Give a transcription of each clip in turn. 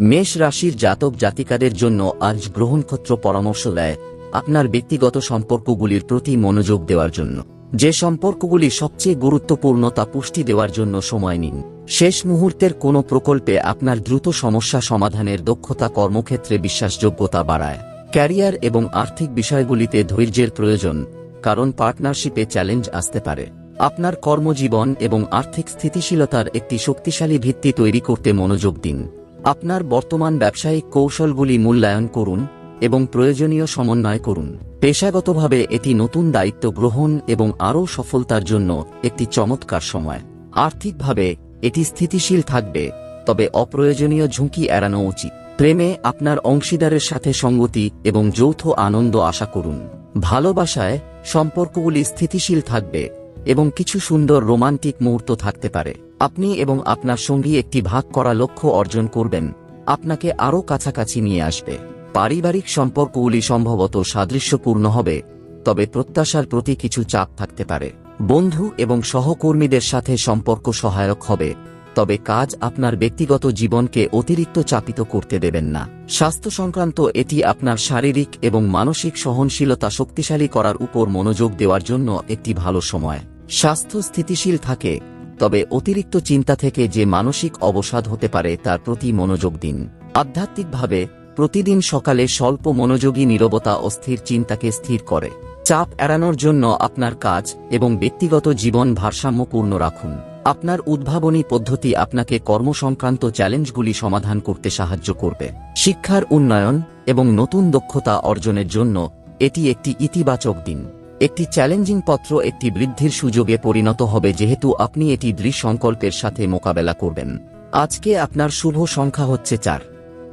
মেষ রাশির জাতক জাতিকাদের জন্য আজ গ্রহণক্ষত্র পরামর্শ দেয় আপনার ব্যক্তিগত সম্পর্কগুলির প্রতি মনোযোগ দেওয়ার জন্য। যে সম্পর্কগুলি সবচেয়ে গুরুত্বপূর্ণ তা পুষ্টি দেওয়ার জন্য সময় নিন। শেষ মুহূর্তের কোনো প্রকল্পে আপনার দ্রুত সমস্যা সমাধানের দক্ষতা কর্মক্ষেত্রে বিশ্বাসযোগ্যতা বাড়ায়। ক্যারিয়ার এবং আর্থিক বিষয়গুলিতে ধৈর্যের প্রয়োজন, কারণ পার্টনারশিপে চ্যালেঞ্জ আসতে পারে। আপনার কর্মজীবন এবং আর্থিক স্থিতিশীলতার একটি শক্তিশালী ভিত্তি তৈরি করতে মনোযোগ দিন। আপনার বর্তমান ব্যবসায়িক কৌশলগুলি মূল্যায়ন করুন এবং প্রয়োজনীয় সমন্বয় করুন। পেশাগতভাবে এটি নতুন দায়িত্ব গ্রহণ এবং আরও সফলতার জন্য একটি চমৎকার সময়। আর্থিকভাবে এটি স্থিতিশীল থাকবে, তবে অপ্রয়োজনীয় ঝুঁকি এড়ানো উচিত। প্রেমে আপনার অংশীদারের সাথে সঙ্গতি এবং যৌথ আনন্দ আশা করুন। ভালোবাসায় সম্পর্কগুলি স্থিতিশীল থাকবে এবং কিছু সুন্দর রোমান্টিক মুহূর্ত থাকতে পারে। আপনি এবং আপনার সঙ্গী একটি ভাগ করা লক্ষ্য অর্জন করবেন। আপনাকে আরও কাছাকাছি নিয়ে আসবে। পারিবারিক সম্পর্কগুলি সম্ভবত সাদৃশ্যপূর্ণ হবে, তবে প্রত্যাশার প্রতি কিছু চাপ থাকতে পারে। বন্ধু এবং সহকর্মীদের সাথে সম্পর্ক সহায়ক হবে, তবে কাজ আপনার ব্যক্তিগত জীবনকে অতিরিক্ত চাপিত করতে দেবেন না। স্বাস্থ্য সংক্রান্ত এটি আপনার শারীরিক এবং মানসিক সহনশীলতা শক্তিশালী করার উপর মনোযোগ দেওয়ার জন্য একটি ভালো সময়। স্বাস্থ্য স্থিতিশীল থাকে তবে অতিরিক্ত চিন্তা থেকে যে মানসিক অবসাদ হতে পারে তার প্রতি মনোযোগ দিন। আধ্যাত্মিকভাবে, প্রতিদিন সকালে স্বল্প মনোযোগী নীরবতা অস্থির চিন্তাকে স্থির করে। চাপ এড়ানোর জন্য আপনার কাজ এবং ব্যক্তিগত জীবন ভারসাম্যপূর্ণ রাখুন। আপনার উদ্ভাবনী পদ্ধতি আপনাকে কর্মসংক্রান্ত চ্যালেঞ্জগুলি সমাধান করতে সাহায্য করবে। শিক্ষার উন্নয়ন এবং নতুন দক্ষতা অর্জনের জন্য এটি একটি ইতিবাচক দিন। একটি চ্যালেঞ্জিং পত্র একটি বৃদ্ধির সুযোগে পরিণত হবে যেহেতু আপনি এটি দৃঢ় সংকল্পের সাথে মোকাবেলা করবেন। আজকে আপনার শুভ সংখ্যা হচ্ছে চার।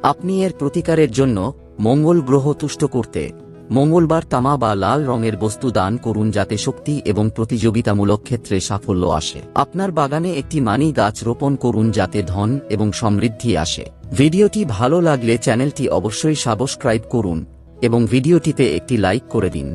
আপনি এর প্রতিকারের জন্য মঙ্গল গ্রহ তুষ্ট করতে, মঙ্গলবার তামা বা লাল রঙের বস্তু দান করুন যাতে শক্তি এবং প্রতিযোগিতামূলক ক্ষেত্রে সাফল্য আসে। আপনার বাগানে একটি মানি গাছ রোপণ করুন যাতে ধন এবং সমৃদ্ধি আসে। ভিডিওটি ভালো লাগলে চ্যানেলটি অবশ্যই সাবস্ক্রাইব করুন এবং ভিডিওটিতে একটি লাইক করে দিন।